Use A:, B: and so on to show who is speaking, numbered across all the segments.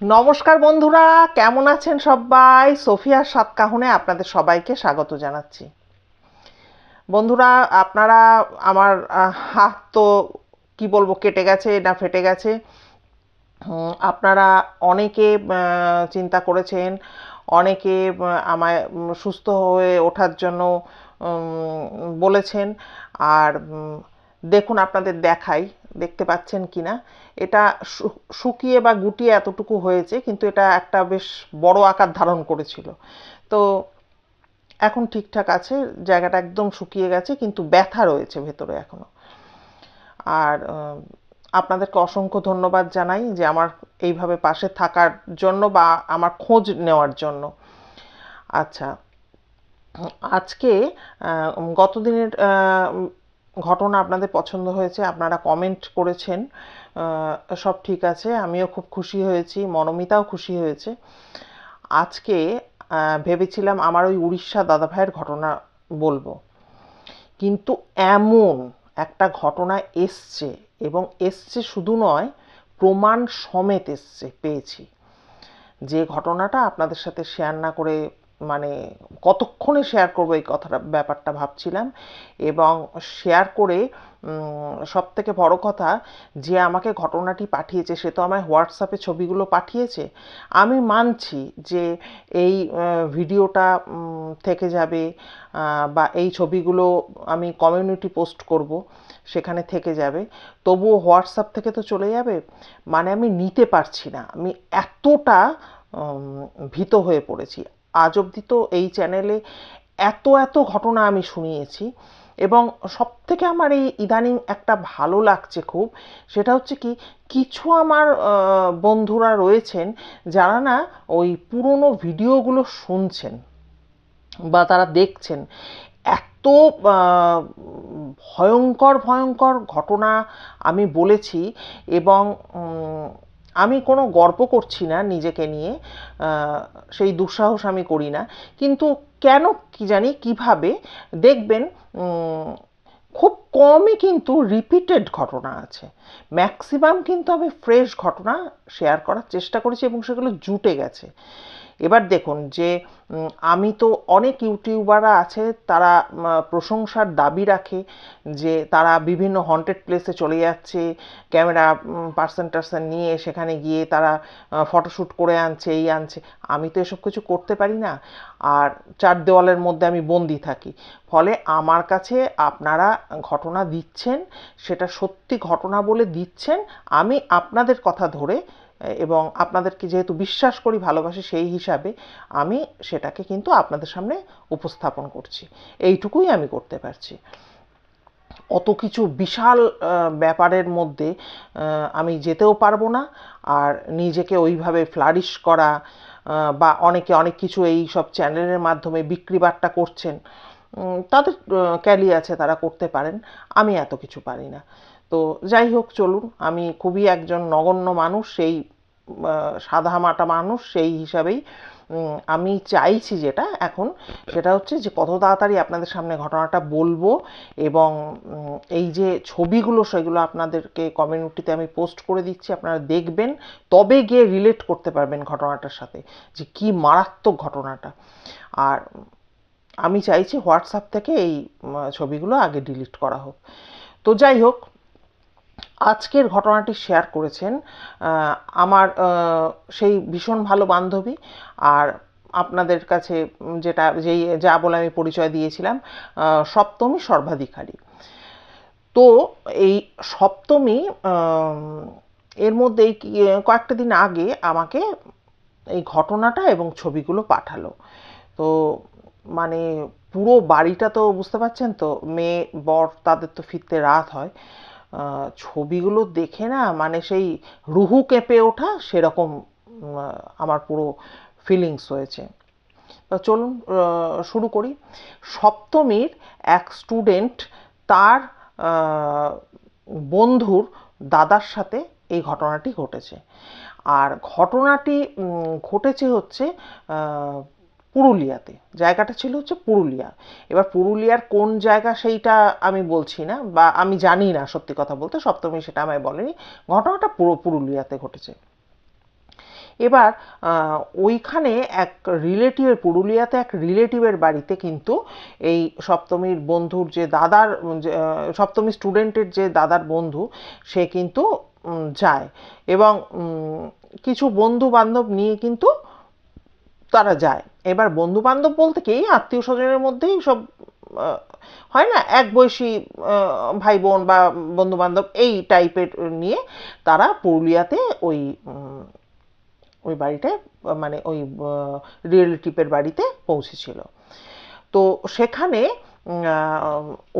A: নমস্কার বন্ধুরা, কেমন আছেন সবাই? সোফিয়ার সাতকাহনে আপনাদের সবাইকে স্বাগত জানাচ্ছি। বন্ধুরা, আপনারা আমার হাত তো কি বলব, কেটে গেছে, না ফেটে গেছে। আপনারা অনেকে চিন্তা করেছেন, অনেকে আমায় সুস্থ হয়ে ওঠার জন্য বলেছেন। আর দেখুন, আপনাদের দেখাই। দেখতে পাচ্ছেন কিনা। এটা শু- শুকিয়ে বা গুটিয়ে এতটুকু হয়েছে কিন্তু এটা একটা বেশ বড় আকার ধারণ করেছিল। তো এখন ঠিকঠাক আছে জায়গাটা একদম শুকিয়ে গেছে কিন্তু ব্যথা রয়েছে ভেতরে এখনও। আর আপনাদেরকে অসংখ্য ধন্যবাদ জানাই যে আমার এইভাবে পাশে থাকার জন্য বা আমার খোঁজ নেওয়ার জন্য। আচ্ছা আজকে আহ, গত দিনের আহ, ঘটনা আপনাদের পছন্দ হয়েছে, আপনারা কমেন্ট করেছেন সব ঠিক আছে, আমিও খুব খুশি হয়েছি, মনোমিতাও খুশি হয়েছে। আজকে ভেবেছিলাম আমার ওই উড়িষ্যা দাদাভাইয়ের ঘটনা বলব। কিন্তু এমন একটা ঘটনা এসছে এবং এসছে শুধু নয়, প্রমাণ সমেত এসছে, পেয়েছি। যে ঘটনাটা আপনাদের সাথে শেয়ার না করে মানে কতক্ষণে শেয়ার করব এই কথাটা, ব্যাপারটা ভাবছিলাম এবং শেয়ার করে সব থেকে বড় কথা যে আমাকে ঘটনাটি পাঠিয়েছে, সে তো আমায় হোয়াটসঅ্যাপে ছবিগুলো পাঠিয়েছে, আমি মানছি যে এই ভিডিওটা থেকে যাবে বা এই ছবিগুলো আমি কমিউনিটি পোস্ট করব, সেখানে থেকে যাবে, তবুও হোয়াটসঅ্যাপ থেকে তো চলে যাবে মানে আমি নিতে পারছি না, আমি এতটা ভীত হয়ে পড়েছি। আজ অবধি তো এই চ্যানেলে এত এত ঘটনা আমি শুনিয়েছি এবং সব থেকে আমার এই ইদানিং একটা ভালো লাগছে খুব, সেটা হচ্ছে কি, কিছু আমার বন্ধুরা রয়েছেন যারা না ওই পুরনো ভিডিওগুলো শুনছেন বা তারা দেখছেন, এত ভয়ঙ্কর ভয়ঙ্কর ঘটনা আমি বলেছি এবং আমি কোনো গর্ব করছি না নিজেকে নিয়ে সেই দুঃসাহস আমি করি না। কিন্তু কেন কি জানি, কীভাবে? দেখবেন খুব কমই কিন্তু রিপিটেড ঘটনা আছে। ম্যাক্সিমাম কিন্তু আমি ফ্রেশ ঘটনা শেয়ার করার চেষ্টা করেছি এবং সেগুলো জুটে গেছে। এবার দেখুন যে আমি তো অনেক ইউটিউবাররা আছে, তারা প্রশংসার দাবি রাখে যে, তারা বিভিন্ন হন্টেড প্লেসে চলে যাচ্ছে, ক্যামেরা পার্সন টার্সন নিয়ে সেখানে গিয়ে তারা ফটোশ্যুট করে আনছে, এই আনছে। আমি তো এসব কিছু করতে পারি না। আর চার দেওয়ালের মধ্যে আমি বন্দি থাকি। ফলে আমার কাছে আপনারা ঘটনা দিচ্ছেন, সেটা সত্যি ঘটনা বলে দিচ্ছেন, আমি আপনাদের কথা ধরে এবং আপনাদেরকে যেহেতু বিশ্বাস করি, ভালোবাসি সেই হিসাবে আমি সেটাকে কিন্তু আপনাদের সামনে উপস্থাপন করছি। এইটুকুই আমি করতে পারছি। অত কিছু বিশাল ব্যাপারের মধ্যে আমি যেতেও পারব না। আর নিজেকে ওইভাবে ফ্লারিশ করা বা অনেকে অনেক কিছু এই সব চ্যানেলের মাধ্যমে বিক্রি বাট্টা করছেন তাদের ক্যালি আছে, তারা করতে পারেন। আমি এত কিছু পারি না। তো যাই হোক চলুন। আমি খুবই একজন নগণ্য মানুষ সেই আহ, সাদামাটা মানুষ সেই হিসাবেই আমি চাইছি যেটা এখন সেটা হচ্ছে যে কত তাড়াতাড়ি আপনাদের সামনে ঘটনাটা বলব এবং এই যে ছবিগুলো সেগুলো আপনাদেরকে কমিউনিটিতে আমি পোস্ট করে দিচ্ছি আপনারা দেখবেন তবে গিয়ে রিলেট করতে পারবেন ঘটনাটার সাথে যে কি মারাত্মক ঘটনাটা। আর আমি চাইছি হোয়াটসঅ্যাপ থেকে এই ছবিগুলো আগে ডিলিট করা হোক। তো যাই হোক আজকের ঘটনাটি শেয়ার করেছেন আমার সেই ভীষণ ভালো বান্ধবী আর আপনাদের কাছে যেটা, যেই, যা বলে আমি পরিচয় দিয়েছিলাম সপ্তমী সর্বাধিকারী। তো এই সপ্তমী এর মধ্যে কয়েকটা দিন আগে আমাকে এই ঘটনাটা এবং ছবিগুলো পাঠালো। তো মানে পুরো বাড়িটা তো বুঝতে পারছেন তো, মেয়ে, বর, তাদের তো ফিরতে রাত হয়। ছবিগুলো দেখে না মানে সেই রুহু কেঁপে ওঠা সেরকম আমার পুরো ফিলিংস হয়েছে। চলুন শুরু করি। সপ্তমীর এক স্টুডেন্ট তার বন্ধুর দাদার সাথে এই ঘটনাটি ঘটেছে। আর ঘটনাটি ঘটেছে হচ্ছে পুরুলিয়াতে। জায়গাটা ছিল হচ্ছে পুরুলিয়া। এবার পুরুলিয়ার কোন জায়গা সেইটা আমি বলছি না বা আমি জানি না, সত্যি কথা বলতে। সপ্তমী সেটা আমায় বলেনি। ঘটনাটা পুরো পুরুলিয়াতে ঘটেছে। এবার ওইখানে এক রিলেটিভের, পুরুলিয়াতে এক রিলেটিভের বাড়িতে কিন্তু এই সপ্তমীর বন্ধুর যে দাদার সপ্তমী স্টুডেন্টের যে দাদার বন্ধু, সে কিন্তু যায়। এবং কিছু বন্ধু বান্ধব নিয়ে কিন্তু তারা যায়। এবার বন্ধু বান্ধব বলতে কি আত্মীয় স্বজনের মধ্যেই সব হয় না এক বয়সী ভাই বোন বা বন্ধু বান্ধব এই টাইপের নিয়ে তারা পুরুলিয়াতে ওই ওই বাড়িটায় মানে ওই রিলেটিভের বাড়িতে পৌঁছেছিল। তো সেখানে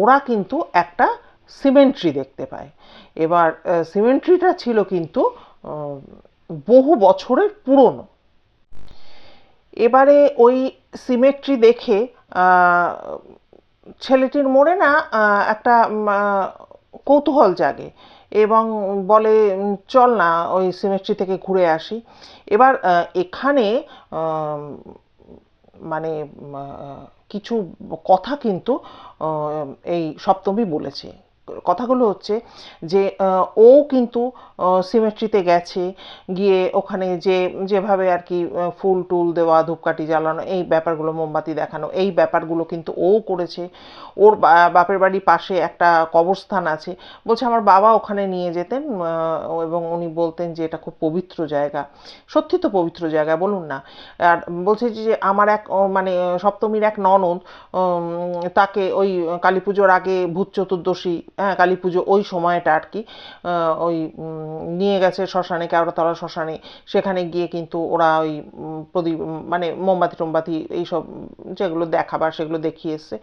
A: ওরা কিন্তু একটা সিমেন্ট্রি দেখতে পায়। এবার সিমেন্ট্রিটা ছিল কিন্তু বহু বছরের পুরনো। এবারে ওই সিমেট্রি দেখে ছেলেটির মনে না একটা কৌতূহল জাগে এবং বলে চল না, ওই সিমেট্রি থেকে ঘুরে আসি। এবার এখানে মানে কিছু কথা কিন্তু এই সপ্তমী বলেছে। কথাগুলো হচ্ছে যে ও কিন্তু সিমেট্রিতে গেছে, গিয়ে ওখানে যে, যেভাবে আর কি ফুল টুল দেওয়া, ধূপকাঠি জ্বালানো, এই ব্যাপারগুলো, মোমবাতি দেখানো, এই ব্যাপারগুলো কিন্তু ও করেছে। ওর বাপের বাড়ির পাশে একটা কবরস্থান আছে। বলছে, আমার বাবা ওখানে নিয়ে যেতেন এবং উনি বলতেন যে, এটা খুব পবিত্র জায়গা। সত্যি তো পবিত্র জায়গা, বলুন না। আর বলছে যে আমার এক মানে সপ্তমীর এক ননদ তাকে ওই কালী পুজোর আগে ভূত চতুর্দশী হ্যাঁ কালী পুজো ওই সময়টা আর কি ওই নিয়ে গেছে শ্মশানে, কেওড়াতলা শ্মশানে। সেখানে গিয়ে কিন্তু ওরা ওই প্রদীপ মানে মোমবাতি টোমবাতি এইসব যেগুলো দেখাবার সেগুলো দেখিয়ে এসছে।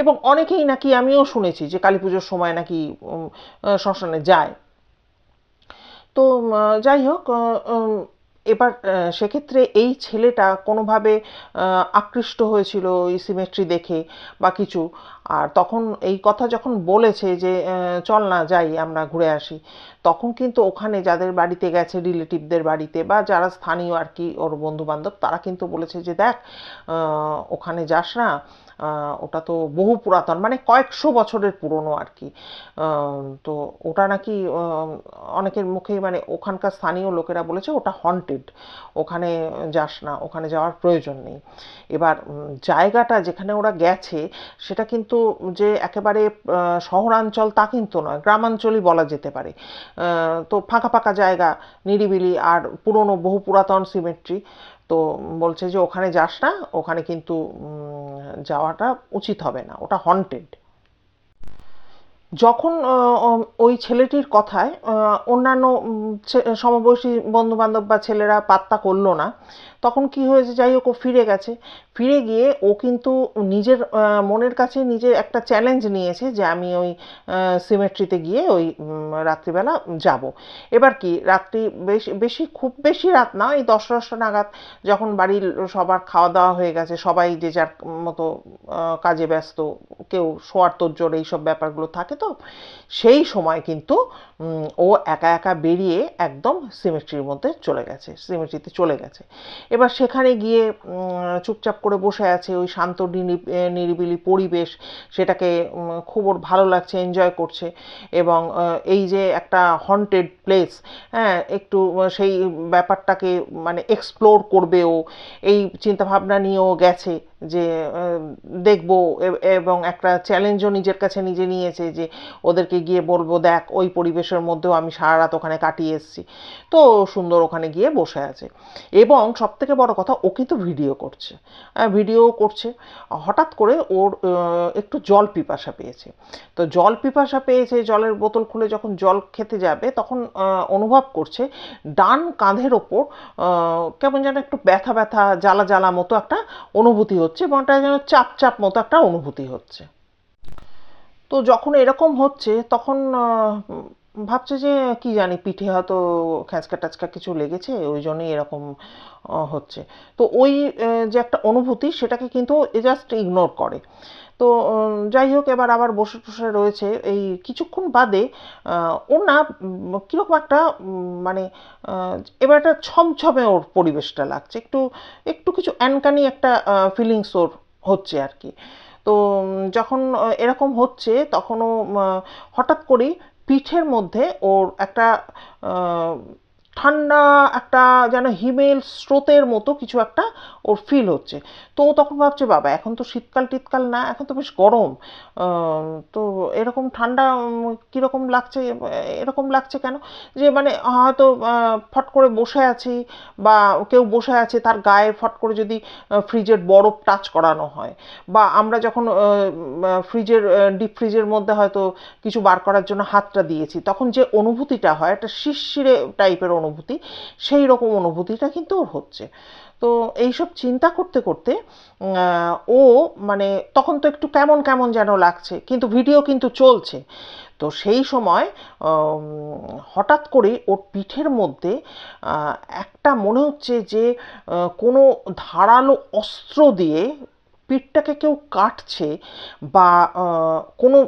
A: এবং অনেকেই নাকি আমিও শুনেছি যে কালী পুজোর সময় নাকি শ্মশানে যায়। তো যাই হোক এবার সেক্ষেত্রে এই ছেলেটা কোনোভাবে আকৃষ্ট হয়েছিল এই সিমেট্রি দেখে বা কিছু। আর তখন এই কথা যখন বলেছে যে চল না, যাই, আমরা ঘুরে আসি। তখন কিন্তু ওখানে যাদের বাড়িতে গেছে, রিলেটিভদের বাড়িতে বা যারা স্থানীয় আর কি ওর বন্ধু বান্ধব তারা কিন্তু বলেছে যে, দেখ ওখানে যাস না ওটা তো বহু পুরাতন মানে কয়েকশো বছরের পুরনো আর কি। তো ওটা নাকি অনেকের মুখেই মানে ওখানকার স্থানীয় লোকেরা বলেছে ওটা হন্টেড ওখানে যাস না, ওখানে যাওয়ার প্রয়োজন নেই। এবার জায়গাটা যেখানে ওরা গেছে, সেটা কিন্তু যে একেবারে শহরাঞ্চল তা কিন্তু নয়, গ্রামাঞ্চলই বলা যেতে পারে। তো ফাঁকা ফাঁকা জায়গা, নিরিবিলি আর পুরনো বহু পুরাতন সিমেট্রি তো বলছে যে ওখানে যাস না, ওখানে কিন্তু যাওয়াটা উচিত হবে না, ওটা হন্টেড যখন ওই ছেলেটির কথায় অন্যান্য সমবয়সী বন্ধু বান্ধব বা ছেলেরা পাত্তা করল না, তখন কি হয়েছে? যাই হোক, ও ফিরে গেছে। ফিরে গিয়ে ও কিন্তু নিজের মনের কাছে নিজের একটা চ্যালেঞ্জ নিয়েছে যে আমি ওই সিমেট্রিতে গিয়ে ওই রাত্রিবেলা যাব। এবার কি? রাত্রি বেশি বেশি, খুব বেশি রাত না এই দশ দশটা নাগাদ যখন বাড়ির সবার খাওয়া দাওয়া হয়ে গেছে, সবাই যে যার মতো কাজে ব্যস্ত, কেউ শোয়ার তোর জোর এইসব ব্যাপারগুলো থাকে তো? সেই সময় কিন্তু ও একা একা বেরিয়ে একদম সিমেট্রির মধ্যে চলে গেছে সিমেট্রিতে চলে গেছে। এবার সেখানে গিয়ে চুপচাপ করে বসে আছে ওই শান্ত নিরিবিলি পরিবেশ, সেটাকে খুব ওর ভালো লাগছে এনজয় করছে এবং এই যে একটা হন্টেড প্লেস হ্যাঁ একটু সেই ব্যাপারটাকে মানে এক্সপ্লোর করবে ও, এই চিন্তাভাবনা নিয়েও গেছে। যে দেখব এবং একটা চ্যালেঞ্জও নিজের কাছে নিজে নিয়েছে যে, ওদেরকে গিয়ে বলব, দেখ, ওই পরিবেশের মধ্যেও আমি সারা রাত ওখানে কাটিয়ে এসেছি। তো সুন্দর ওখানে গিয়ে বসে আছে। এবং সব থেকে বড় কথা ও কিন্তু ভিডিও করছে। ভিডিও করছে। হঠাৎ করে ওর একটু জল পিপাসা পেয়েছে। তো জল পিপাসা পেয়েছে, জলের বোতল খুলে যখন জল খেতে যাবে, তখন অনুভব করছে ডান কাঁধের ওপর কেমন যেন একটু ব্যথা ব্যথা, জ্বালা জ্বালা মতো একটা অনুভূতি হচ্ছে। এবং মনটা যেন চাপ চাপ মতো একটা অনুভূতি হচ্ছে। তো যখন এরকম হচ্ছে, তখন ভাবছে যে কি জানি পিঠে হয়তো খ্যাঁচকা টাচকা কিছু লেগেছে, ওই জন্যই এরকম হচ্ছে। তো ওই যে একটা অনুভূতি, সেটাকে কিন্তু এ জাস্ট ইগনোর করে। তো যাই হোক এবার আবার বসে টসে রয়েছে। এই কিছুক্ষণ বাদে ওর না কীরকম একটা মানে এবার একটা ছমছমে ওর পরিবেশটা লাগছে। একটু একটু কিছু অ্যানকানি একটা ফিলিংস ওর হচ্ছে আর কি। তো যখন এরকম হচ্ছে, তখনও হঠাৎ করেই পিঠের মধ্যে ওর একটা ঠান্ডা একটা যেন হিমেল স্রোতের মতো কিছু একটা ওর ফিল হচ্ছে। তো ও তখন ভাবছে, বাবা, এখন তো শীতকাল টিতকাল না, এখন তো বেশ গরম। তো এরকম ঠান্ডা কীরকম লাগছে, এরকম লাগছে কেন? যে মানে হয়তো ফট করে বসে আছি বা কেউ বসে আছে, তার গায়ে ফট করে যদি ফ্রিজের বরফ টাচ করানো হয় বা আমরা যখন ফ্রিজের ডিপ ফ্রিজের মধ্যে হয়তো কিছু বার করার জন্য হাতটা দিয়েছি, তখন যে অনুভূতিটা হয়, একটা শিরশিরে টাইপের অনুভূতি, সেই রকম অনুভূতিটা কিন্তু ওর হচ্ছে। তো এইসব চিন্তা করতে করতে ও মানে তখন তো একটু কেমন কেমন যেন লাগছে, কিন্তু ভিডিও কিন্তু চলছে। তো সেই সময় হঠাৎ করে ওর পিঠের মধ্যে একটা মনে হচ্ছে যে কোনো ধারালো অস্ত্র দিয়ে পিঠটাকে কেউ কাটছে বা কোনো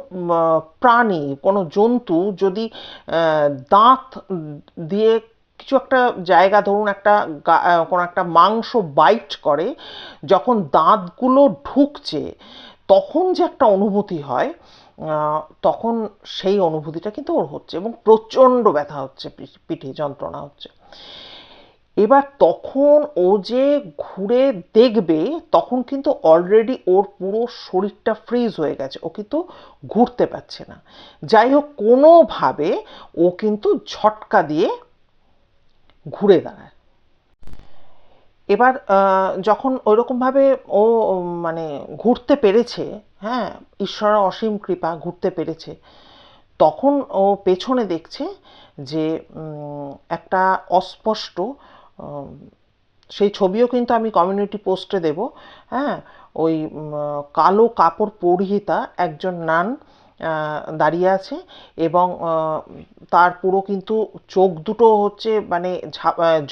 A: প্রাণী, কোনো জন্তু যদি দাঁত দিয়ে কিছু একটা জায়গা, ধরুন একটা কোনো একটা মাংস বাইট করে, যখন দাঁতগুলো ঢুকছে, তখন যে একটা অনুভূতি হয় তখন সেই অনুভূতিটা কিন্তু ওর হচ্ছে এবং প্রচণ্ড ব্যথা হচ্ছে পিঠে যন্ত্রণা হচ্ছে। এবার তখন ও যে ঘুরে দেখবে, তখন কিন্তু অলরেডি ওর পুরো শরীরটা ফ্রিজ হয়ে গেছে, ও কিন্তু ঘুরতে পারছে না। যাই হোক, কোনোভাবে ও কিন্তু ঝটকা দিয়ে ঘুরে দাঁড়ায়। এবার যখন ওইরকমভাবে ও মানে ঘুরতে পেরেছে হ্যাঁ ঈশ্বরের অসীম কৃপা ঘুরতে পেরেছে, তখন ও পেছনে দেখছে যে একটা অস্পষ্ট সেই ছবিও কিন্তু আমি কমিউনিটি পোস্টে দেব হ্যাঁ ওই কালো কাপড় পরিহিতা একজন নান দাঁড়িয়ে আছে এবং তার পুরো কিন্তু চোখ দুটো হচ্ছে মানে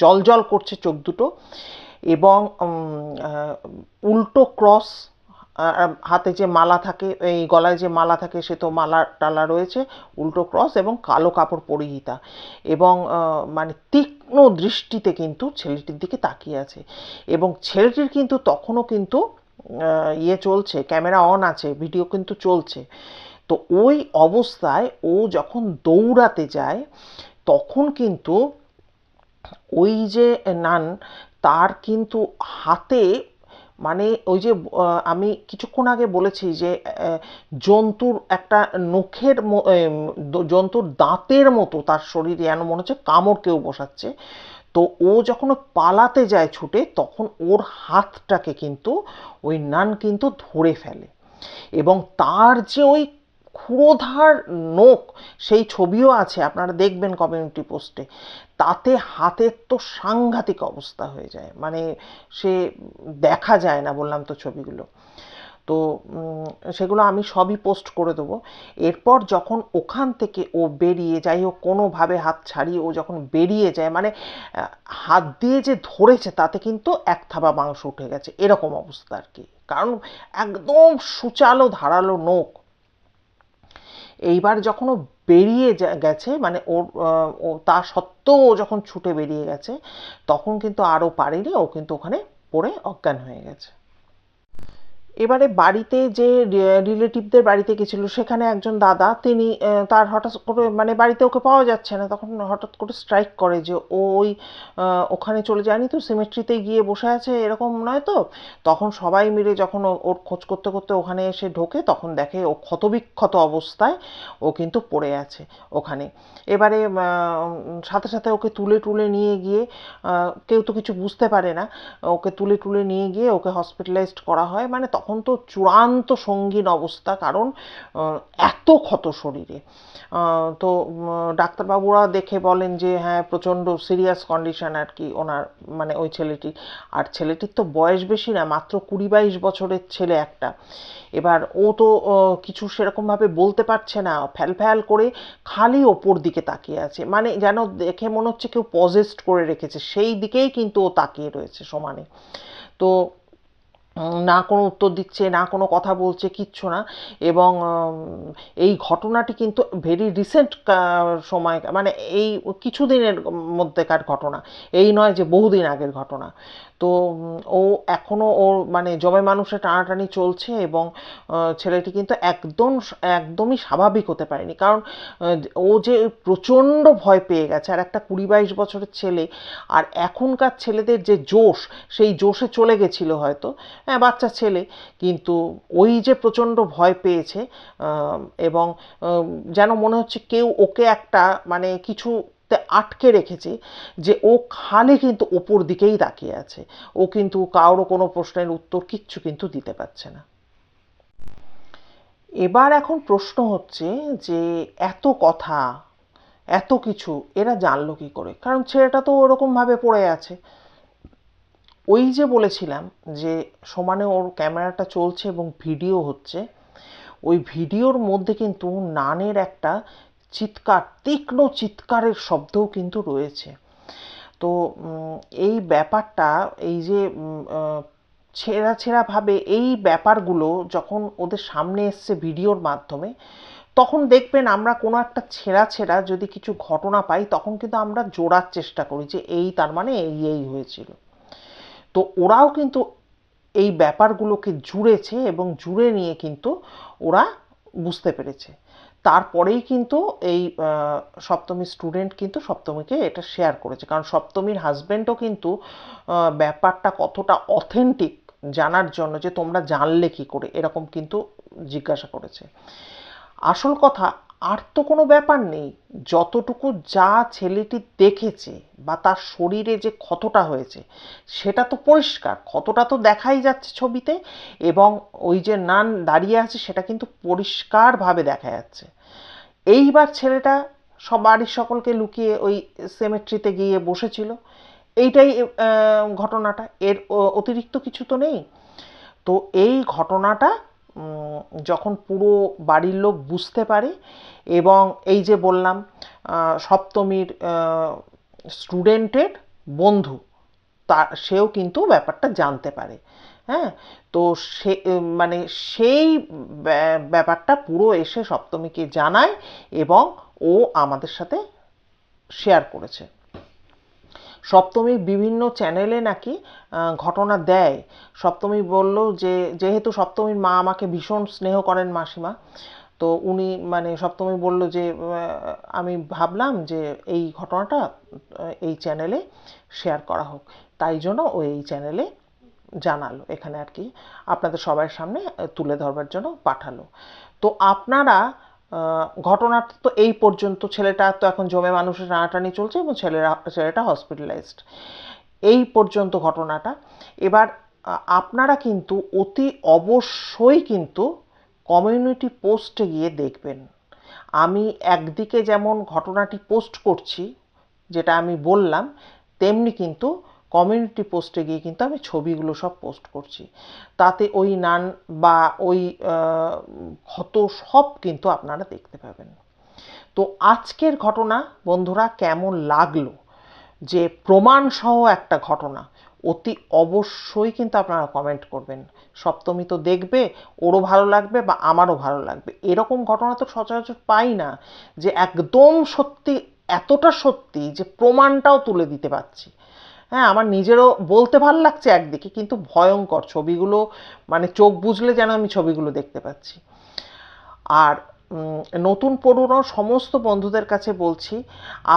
A: জল জল করছে চোখ দুটো এবং উল্টো ক্রস হাতে যে মালা থাকে, এই গলায় যে মালা থাকে সে তো মালা টালা রয়েছে, উল্টো ক্রস এবং কালো কাপড় পরিহিতা এবং মানে তীক্ষ্ণ দৃষ্টিতে কিন্তু ছেলেটির দিকে তাকিয়ে আছে এবং ছেলেটির কিন্তু তখনও কিন্তু ইয়ে চলছে, ক্যামেরা অন আছে, ভিডিও কিন্তু চলছে। তো ওই অবস্থায় ও যখন দৌড়াতে যায়, তখন কিন্তু ওই যে নান, তার কিন্তু হাতে মানে ওই যে আমি কিছুক্ষণ আগে বলেছি যে জন্তুর একটা নখের জন্তুর দাঁতের মতো তার শরীরে যেন মনে হচ্ছে কামড় কেউ বসাচ্ছে। তো ও যখন পালাতে যায় ছুটে, তখন ওর হাতটাকে কিন্তু ওই নান কিন্তু ধরে ফেলে। এবং তার যে ওই ক্ষুরোধার নোখ সেই ছবিও আছে, আপনারা দেখবেন কমিউনিটি পোস্টে তাতে হাতের তো সাংঘাতিক অবস্থা হয়ে যায় মানে সে দেখা যায় না, বললাম তো ছবিগুলো। তো সেগুলো আমি সবই পোস্ট করে দেবো। এরপর যখন ওখান থেকে ও বেরিয়ে যাই হোক কোনোভাবে হাত ছাড়িয়ে ও যখন বেরিয়ে যায় মানে হাত দিয়ে যে ধরেছে, তাতে কিন্তু এক থাবা মাংস উঠে গেছে, এরকম অবস্থা আর কি। কারণ একদম সুচালো, ধারালো নোখ এইবার যখন ও বেরিয়ে গেছে মানে ওর ও তা সত্ত্বেও ও যখন ছুটে বেরিয়ে গেছে, তখন কিন্তু আরও পারেনি, ও কিন্তু ওখানে পড়ে অজ্ঞান হয়ে গেছে। এবারে বাড়িতে যে রিলেটিভদের বাড়িতে গেছিল, সেখানে একজন দাদা, তিনি তার হঠাৎ করে মানে বাড়িতে ওকে পাওয়া যাচ্ছে না, তখন হঠাৎ করে স্ট্রাইক করে যে ওই ওখানে চলে যায়নি তো সিমেট্রিতে গিয়ে বসে আছে, এরকম নয় তো? তখন সবাই মিলে যখন ওর খোঁজ করতে করতে ওখানে এসে ঢোকে, তখন দেখে ও ক্ষতবিক্ষত অবস্থায় ও কিন্তু পড়ে আছে ওখানে। এবারে সাথে সাথে ওকে তুলে তুলে নিয়ে গিয়ে কেউ তো কিছু বুঝতে পারে না, ওকে তুলে তুলে নিয়ে গিয়ে ওকে হসপিটালাইজড করা হয় মানে তখন তো চূড়ান্ত সঙ্গীন অবস্থা, কারণ এত ক্ষত শরীরে। তো ডাক্তারবাবুরা দেখে বলেন যে হ্যাঁ প্রচণ্ড সিরিয়াস কন্ডিশন আর কি ওনার মানে ওই ছেলেটি। আর ছেলেটির তো বয়স বেশি না, মাত্র কুড়ি বাইশ বছরের ছেলে একটা। এবার ও তো কিছু সেরকমভাবে বলতে পারছে না, ফ্যাল ফ্যাল করে খালি ওপর দিকে তাকিয়ে আছে। মানে যেন দেখে মনে হচ্ছে কেউ পজেস্ট করে রেখেছে, সেই দিকেই কিন্তু ও তাকিয়ে রয়েছে সমানে। তো না কোনো উত্তর দিচ্ছে, না কোনো কথা বলছে, কিচ্ছু না। এবং এই ঘটনাটি কিন্তু ভেরি রিসেন্ট সময় মানে এই কিছুদিনের মধ্যেকার ঘটনা। এই নয় যে বহুদিন আগের ঘটনা। তো, ও এখনও ওর মানে জমে মানুষের টানাটানি চলছে এবং ছেলেটি কিন্তু একদম, একদমই স্বাভাবিক হতে পারেনি। কারণ ও যে প্রচণ্ড ভয় পেয়ে গেছে, আর একটা কুড়ি বাইশ বছরের ছেলে, আর এখনকার ছেলেদের যে জোশ, সেই জোশে চলে গেছিল হয়তো হ্যাঁ বাচ্চা ছেলে, কিন্তু ওই যে প্রচণ্ড ভয় পেয়েছে এবং যেন মনে হচ্ছে কেউ ওকে একটা মানে কিছু আটকে রেখেছে যে ও খালি কিন্তু ওপর দিকেই তাকিয়ে আছে। ও কিন্তু কারোর কোনো প্রশ্নের উত্তর কিচ্ছু কিন্তু দিতে পারছে না। এবার এখন প্রশ্ন হচ্ছে যে এত কথা, এত কিছু এরা জানলো কি করে? কারণ ছেলেটা তো ওরকমভাবে পড়ে আছে। ওই যে বলেছিলাম যে সমানে ওর ক্যামেরাটা চলছে এবং ভিডিও হচ্ছে, ওই ভিডিওর মধ্যে কিন্তু নানের একটা চিৎকার, তীক্ষ্ণ চিৎকারের শব্দও কিন্তু রয়েছে। তো এই ব্যাপারটা, এই যে ছেঁড়া ছেঁড়া ভাবে এই ব্যাপারগুলো যখন ওদের সামনে এসছে ভিডিওর মাধ্যমে, তখন দেখবেন আমরা কোনো একটা ছেঁড়া ছেঁড়া যদি কিছু ঘটনা পাই, তখন কিন্তু আমরা জোড়ার চেষ্টা করি যে এই তার মানে এই এই হয়েছিল। তো ওরাও কিন্তু এই ব্যাপারগুলোকে জুড়েছে এবং জুড়ে নিয়ে কিন্তু ওরা বুঝতে পেরেছে। তারপরেই কিন্তু এই সপ্তমী স্টুডেন্ট কিন্তু সপ্তমীকে এটা শেয়ার করেছে। কারণ সপ্তমীর হাজব্যান্ডও কিন্তু ব্যাপারটা কতটা অথেন্টিক জানার জন্য যে তোমরা জানলে কি করে, এরকম কিন্তু জিজ্ঞাসা করেছে। আসল কথা আর তো কোনো ব্যাপার নেই। যতটুকু যা ছেলেটি দেখেছে বা তার শরীরে যে ক্ষতটা হয়েছে, সেটা তো পরিষ্কার। ক্ষতটা তো দেখাই যাচ্ছে ছবিতে এবং ওই যে নান দাঁড়িয়ে আছে, সেটা কিন্তু পরিষ্কারভাবে দেখা যাচ্ছে। এইবার ছেলেটা সব বাড়ির সকলকে লুকিয়ে ওই সেমেট্রিতে গিয়ে বসেছিল। এইটাই ঘটনাটা। এর অতিরিক্ত কিছু তো নেই। তো এই ঘটনাটা যখন পুরো বাড়ির লোক বুঝতে পারে এবং এই যে বললাম সপ্তমীর স্টুডেন্টের বন্ধু, তা, সেও কিন্তু ব্যাপারটা জানতে পারে। হ্যাঁ তো সে মানে সেই ব্যা- ব্যাপারটা পুরো এসে সপ্তমীকে জানায় এবং ও আমাদের সাথে শেয়ার করেছে। সপ্তমী বিভিন্ন চ্যানেলে নাকি ঘটনা দেয়। সপ্তমী বলল যে, যেহেতু সপ্তমীর মা আমাকে ভীষণ স্নেহ করেন মাসিমা, তো উনি মানে সপ্তমী বলল যে আমি ভাবলাম যে এই ঘটনাটা এই চ্যানেলে শেয়ার করা হোক। তাই জন্য ও এই চ্যানেলে জানালো, এখানে আর কি, আপনাদের সবার সামনে তুলে ধরবার জন্য পাঠালো। তো আপনারা ঘটনাটা তো এই পর্যন্ত ছেলেটা তো এখন জমে মানুষের টানাটানি চলছে এবং ছেলেরা, ছেলেটা হসপিটালাইজড এই পর্যন্ত ঘটনাটা। এবার আপনারা কিন্তু অতি অবশ্যই কিন্তু কমিউনিটি পোস্টে গিয়ে দেখবেন। আমি একদিকে যেমন ঘটনাটি পোস্ট করছি, যেটা আমি বললাম, তেমনি কিন্তু কমিউনিটি পোস্টে গিয়ে কিন্তু আমি ছবিগুলো সব পোস্ট করছি। তাতে ওই নান বা ওই ক্ষত সব কিন্তু আপনারা দেখতে পাবেন। তো আজকের ঘটনা, বন্ধুরা, কেমন লাগল? যে প্রমাণ সহ একটা ঘটনা, অতি অবশ্যই কিন্তু আপনারা কমেন্ট করবেন। সপ্তমী তো দেখবে, ওরও ভালো লাগবে বা আমারও ভালো লাগবে। এরকম ঘটনা তো সচরাচর পাই না যে একদম সত্যি, এতটা সত্যি যে প্রমাণটাও তুলে দিতে পারছি। হ্যাঁ আমার নিজেরও বলতে ভালো লাগছে একদিকে, কিন্তু ভয়ঙ্কর ছবিগুলো মানে চোখ বুঝলে যেন আমি ছবিগুলো দেখতে পাচ্ছি। আর নতুন পুরনো সমস্ত বন্ধুদের কাছে বলছি,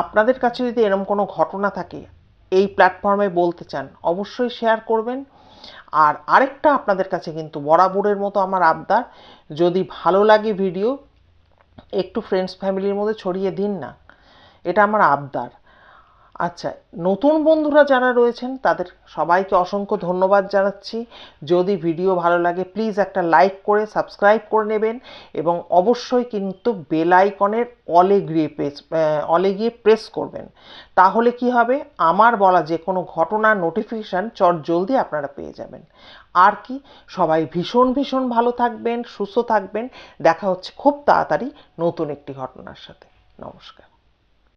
A: আপনাদের কাছে যদি এরকম কোনো ঘটনা থাকে, এই প্ল্যাটফর্মে বলতে চান, অবশ্যই শেয়ার করবেন। আর আরেকটা আপনাদের কাছে কিন্তু বরাবরের মতো আমার আবদার, যদি ভালো লাগে ভিডিও একটু ফ্রেন্ডস ফ্যামিলির মধ্যে ছড়িয়ে দিন না, এটা আমার আবদার। আচ্ছা নতুন বন্ধুরা যারা রয়েছেন, তাদের সবাইকে অসংখ্য ধন্যবাদ জানাচ্ছি। যদি ভিডিও ভালো লাগে প্লিজ একটা লাইক করে সাবস্ক্রাইব করে নেবেন এবং অবশ্যই কিন্তু বেল আইকনের অলে গিয়ে প্রেস অলে গিয়ে প্রেস করবেন। তাহলে কি হবে? আমার বলা যে কোনো ঘটনার নোটিফিকেশান চট জলদি আপনারা পেয়ে যাবেন। আর কি, সবাই ভীষণ ভীষণ ভালো থাকবেন, সুস্থ থাকবেন। দেখা হচ্ছে খুব তাড়াতাড়ি নতুন একটি ঘটনার সাথে। নমস্কার।